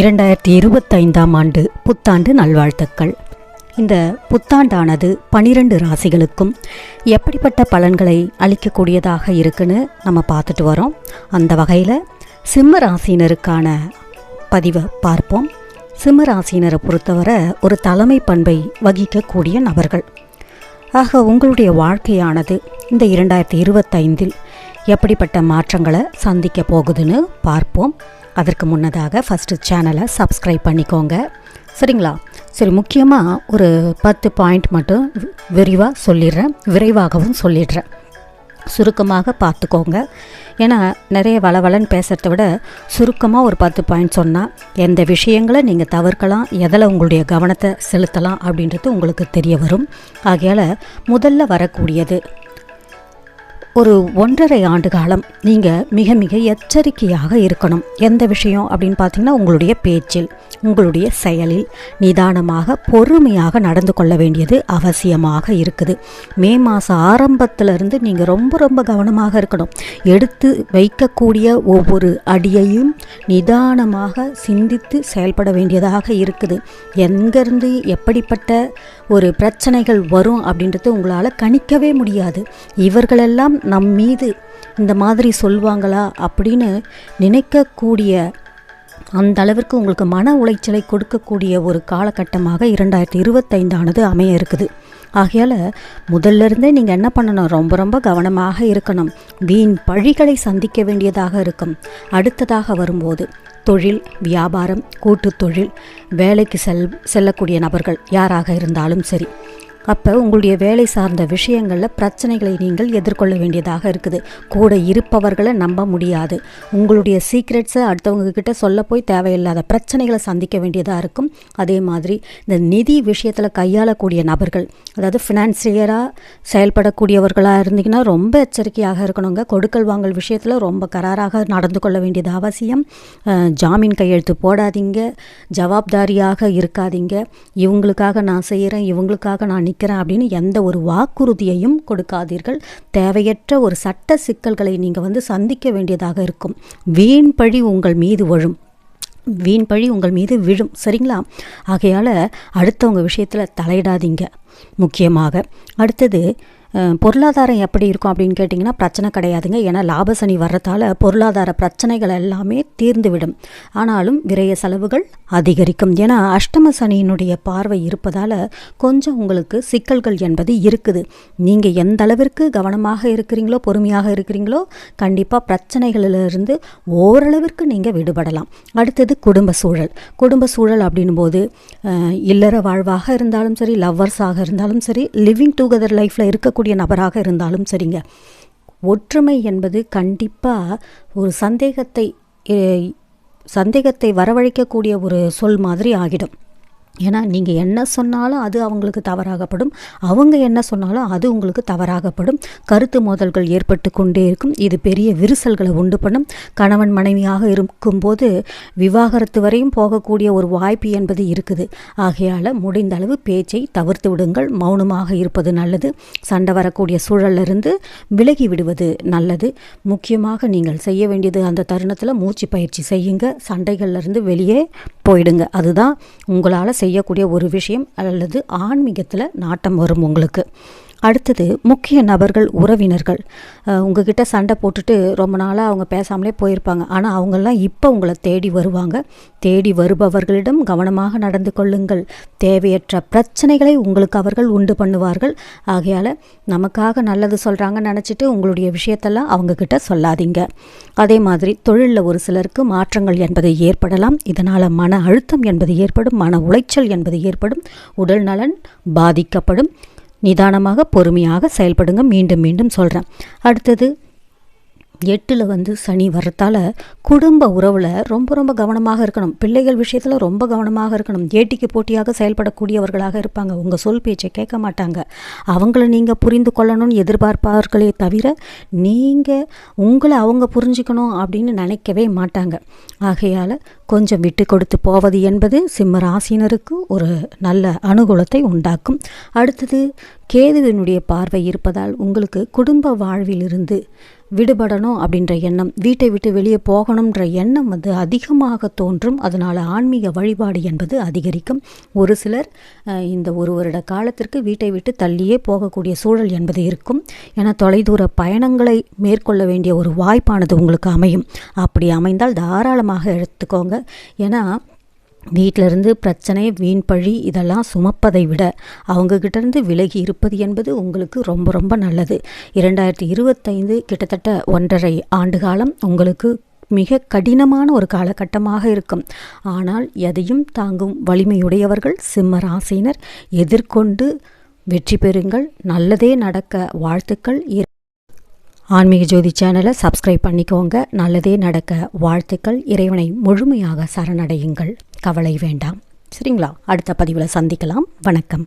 இரண்டாயிரத்தி இருபத்தைந்தாம் ஆண்டு புத்தாண்டு நல்வாழ்த்துக்கள். இந்த புத்தாண்டானது பனிரெண்டு ராசிகளுக்கும் எப்படிப்பட்ட பலன்களை அளிக்கக்கூடியதாக இருக்குன்னு நம்ம பார்த்துட்டு வரோம். அந்த வகையில் சிம்ம ராசினருக்கான பதிவை பார்ப்போம். சிம்ம ராசினரை பொறுத்தவரை ஒரு தலைமை பண்பை வகிக்கக்கூடிய நபர்கள். ஆக உங்களுடைய வாழ்க்கையானது இந்த இரண்டாயிரத்தி இருபத்தைந்தில் எப்படிப்பட்ட மாற்றங்களை சந்திக்க போகுதுன்னு பார்ப்போம். அதற்கு முன்னதாக ஃபஸ்ட்டு சேனலை சப்ஸ்கிரைப் பண்ணிக்கோங்க. சரிங்களா? சரி முக்கியமாக ஒரு பத்து பாயிண்ட் மட்டும் விரிவாக சொல்லிடுறேன். விரைவாகவும் சொல்லிடுறேன். சுருக்கமாக பார்த்துக்கோங்க. ஏன்னா நிறைய வளவலன்னு பேசுகிறத விட சுருக்கமாக ஒரு பத்து பாயிண்ட் சொன்னால் எந்த விஷயங்களை நீங்கள் தவிர்க்கலாம் எதில் உங்களுடைய கவனத்தை செலுத்தலாம் அப்படின்றது உங்களுக்கு தெரிய வரும். ஆகையால் முதல்ல வரக்கூடியது ஒரு ஒன்றரை ஆண்டு காலம் நீங்கள் மிக மிக எச்சரிக்கையாக இருக்கணும். எந்த விஷயம் அப்படின்னு பார்த்தீங்கன்னா உங்களுடைய பேச்சில் உங்களுடைய செயலில் நிதானமாக பொறுமையாக நடந்து கொள்ள வேண்டியது அவசியமாக இருக்குது. மே மாதம் ஆரம்பத்திலிருந்து நீங்கள் ரொம்ப ரொம்ப கவனமாக இருக்கணும். எடுத்து வைக்கக்கூடிய ஒவ்வொரு அடியையும் நிதானமாக சிந்தித்து செயல்பட வேண்டியதாக இருக்குது. எங்கேருந்து எப்படிப்பட்ட ஒரு பிரச்சனைகள் வரும் அப்படின்றது உங்களால் கணிக்கவே முடியாது. இவர்களெல்லாம் நம் மீது இந்த மாதிரி சொல்வாங்களா அப்படின்னு நினைக்கக்கூடிய அந்த அளவிற்கு உங்களுக்கு மன உளைச்சலை கொடுக்கக்கூடிய ஒரு காலகட்டமாக இரண்டாயிரத்தி இருபத்தைந்தானது அமைய இருக்குது. ஆகையால் முதல்ல இருந்தே நீங்கள் என்ன பண்ணணும்? ரொம்ப ரொம்ப கவனமாக இருக்கணும். வீண் பழிகளை சந்திக்க வேண்டியதாக இருக்கும். அடுத்ததாக வரும்போது தொழில் வியாபாரம் கூட்டு தொழில் வேலைக்கு செல் செல்லக்கூடிய நபர்கள் யாராக இருந்தாலும் சரி. அப்போ உங்களுடைய வேலை சார்ந்த விஷயங்களில் பிரச்சனைகளை நீங்கள் எதிர்கொள்ள வேண்டியதாக இருக்குது. கூட இருப்பவர்களை நம்ப முடியாது. உங்களுடைய சீக்ரெட்ஸை அடுத்தவங்க கிட்ட சொல்ல போய் தேவையில்லாத பிரச்சனைகளை சந்திக்க வேண்டியதாக இருக்கும். அதே மாதிரி இந்த நிதி விஷயத்தில் கையாளக்கூடிய நபர்கள் அதாவது ஃபினான்சியராக செயல்படக்கூடியவர்களாக இருந்தீங்கன்னா ரொம்ப எச்சரிக்கையாக இருக்கணுங்க. கொடுக்கல் வாங்கல் விஷயத்தில் ரொம்ப கராராக நடந்து கொள்ள வேண்டியது அவசியம். ஜாமீன் கையெழுத்து போடாதீங்க. ஜவாப்தாரியாக இருக்காதீங்க. இவங்களுக்காக நான் செய்கிறேன் இவங்களுக்காக நான் நிற்கிறேன் அப்படின்னு எந்த ஒரு வாக்குறுதியையும் கொடுக்காதீர்கள். தேவையற்ற ஒரு சட்ட சிக்கல்களை நீங்கள் வந்து சந்திக்க வேண்டியதாக இருக்கும். வீண் பழி உங்கள் மீது வழும் வீண் பழி உங்கள் மீது விழும். சரிங்களா? ஆகையால் அடுத்தவங்க விஷயத்தில் தலையிடாதீங்க. முக்கியமாக அடுத்தது பொருளாதாரம் எப்படி இருக்கும் அப்படின்னு கேட்டிங்கன்னா பிரச்சனை கிடையாதுங்க. ஏன்னா லாபசனி வர்றதால பொருளாதார பிரச்சனைகள் எல்லாமே தீர்ந்துவிடும். ஆனாலும் விரைய செலவுகள் அதிகரிக்கும். ஏன்னா அஷ்டம சனியினுடைய பார்வை இருப்பதால் கொஞ்சம் உங்களுக்கு சிக்கல்கள் என்பது இருக்குது. நீங்கள் எந்த அளவிற்கு கவனமாக இருக்கிறீங்களோ பொறுமையாக இருக்கிறீங்களோ கண்டிப்பாக பிரச்சனைகளிலிருந்து ஓரளவிற்கு நீங்கள் விடுபடலாம். அடுத்தது குடும்ப சூழல். குடும்ப சூழல் அப்படின்னும் போது இல்லற வாழ்வாக இருந்தாலும் சரி லவ்வர்ஸாக இருந்தாலும் சரி லிவிங் டுகெதர் லைஃப்பில் இருக்கக்கூடிய நபராக இருந்தாலும் சரிங்க. ஒற்றுமை என்பது கண்டிப்பாக ஒரு சந்தேகத்தை சந்தேகத்தை வரவழைக்கக்கூடிய ஒரு சொல் மாதிரி ஆகிடும். ஏன்னா நீங்கள் என்ன சொன்னாலும் அது அவங்களுக்கு தவறாகப்படும். அவங்க என்ன சொன்னாலும் அது உங்களுக்கு தவறாகப்படும். கருத்து மோதல்கள் ஏற்பட்டு கொண்டே இருக்கும். இது பெரிய விரிசல்களை உண்டு பண்ணும். கணவன் மனைவியாக இருக்கும்போது விவாகரத்து வரையும் போகக்கூடிய ஒரு வாய்ப்பு என்பது இருக்குது. ஆகையால் முடிந்த அளவு பேச்சை தவிர்த்து விடுங்கள். மௌனமாக இருப்பது நல்லது. சண்டை வரக்கூடிய சூழல்ல இருந்து விலகி விடுவது நல்லது. முக்கியமாக நீங்கள் செய்ய வேண்டியது அந்த தருணத்தில் மூச்சு பயிற்சி செய்யுங்க. சண்டைகள்லேருந்து வெளியே போயிடுங்க. அதுதான் உங்களால் செய்யக்கூடிய ஒரு விஷயம் அல்லது ஆன்மீகத்தில் நாட்டம் வரும் உங்களுக்கு. அடுத்தது முக்கிய நபர்கள் உறவினர்கள். உங்ககிட்ட சண்டை போட்டுட்டு ரொம்ப நாளாக அவங்க பேசாமலே போயிருப்பாங்க. ஆனால் அவங்கெல்லாம் இப்போ உங்களை தேடி வருவாங்க. தேடி வருபவர்களிடம் கவனமாக நடந்து கொள்ளுங்கள். தேவையற்ற பிரச்சனைகளை உங்களுக்கு அவர்கள் உண்டு பண்ணுவார்கள். ஆகையால் நமக்காக நல்லது சொல்கிறாங்கன்னு நினச்சிட்டு உங்களுடைய விஷயத்தெல்லாம் அவங்கக்கிட்ட சொல்லாதீங்க. அதே மாதிரி தொழிலில் ஒரு சிலருக்கு மாற்றங்கள் என்பது ஏற்படலாம். இதனால் மன அழுத்தம் என்பது ஏற்படும். மன உளைச்சல் என்பது ஏற்படும். உடல் நலன் பாதிக்கப்படும். நிதானமாக பொறுமையாக செயல்படுங்க. மீண்டும் மீண்டும் சொல்கிறேன் அடுத்தது எட்டில் வந்து சனி வரத்தால் குடும்ப உறவில் ரொம்ப ரொம்ப கவனமாக இருக்கணும். பிள்ளைகள் விஷயத்தில் ரொம்ப கவனமாக இருக்கணும். ஏட்டிக்கு போட்டியாக செயல்படக்கூடியவர்களாக இருப்பாங்க. உங்கள் சொல் பேச்சை கேட்க மாட்டாங்க. அவங்கள நீங்கள் புரிந்து கொள்ளணும்னு எதிர்பார்ப்பார்களே தவிர நீங்கள் உங்களை அவங்க புரிஞ்சுக்கணும் அப்படின்னு நினைக்கவே மாட்டாங்க. ஆகையால் கொஞ்சம் விட்டு கொடுத்து போவது என்பது சிம்ம ராசினருக்கு ஒரு நல்ல அனுகூலத்தை உண்டாக்கும். அடுத்தது கேதுவினுடைய பார்வை இருப்பதால் உங்களுக்கு குடும்ப வாழ்விலிருந்து விடுபடணும் அப்படின்ற எண்ணம் வீட்டை விட்டு வெளியே போகணுன்ற எண்ணம் வந்து அதிகமாக தோன்றும். அதனால் ஆன்மீக வழிபாடு என்பது அதிகரிக்கும். ஒரு சிலர் இந்த ஒரு வருட காலத்திற்கு வீட்டை விட்டு தள்ளியே போகக்கூடிய சூழல் என்பது இருக்கும். ஏன்னா தொலைதூர பயணங்களை மேற்கொள்ள வேண்டிய ஒரு வாய்ப்பானது உங்களுக்கு அமையும். அப்படி அமைந்தால் தாராளமாக எடுத்துக்கோங்க. ஏன்னா வீட்டிலிருந்து பிரச்சனை வீண் பழி இதெல்லாம் சுமப்பதை விட அவங்கக்கிட்டேருந்து விலகி இருப்பது என்பது உங்களுக்கு ரொம்ப ரொம்ப நல்லது. இரண்டாயிரத்தி இருபத்தைந்து கிட்டத்தட்ட ஒன்றரை ஆண்டு காலம் உங்களுக்கு மிக கடினமான ஒரு காலகட்டமாக இருக்கும். ஆனால் எதையும் தாங்கும் வலிமையுடையவர்கள் சிம்ம ராசினர் எதிர்கொண்டு வெற்றி பெறுங்கள். நல்லதே நடக்க வாழ்த்துக்கள். ஆன்மீக ஜோதி சேனலை சப்ஸ்கிரைப் பண்ணிக்கோங்க. நல்லதே நடக்க வாழ்த்துக்கள். இறைவனை முழுமையாக சரணடையுங்கள். கவலை வேண்டாம். சரிங்களா? அடுத்த பதிவில் சந்திக்கலாம். வணக்கம்.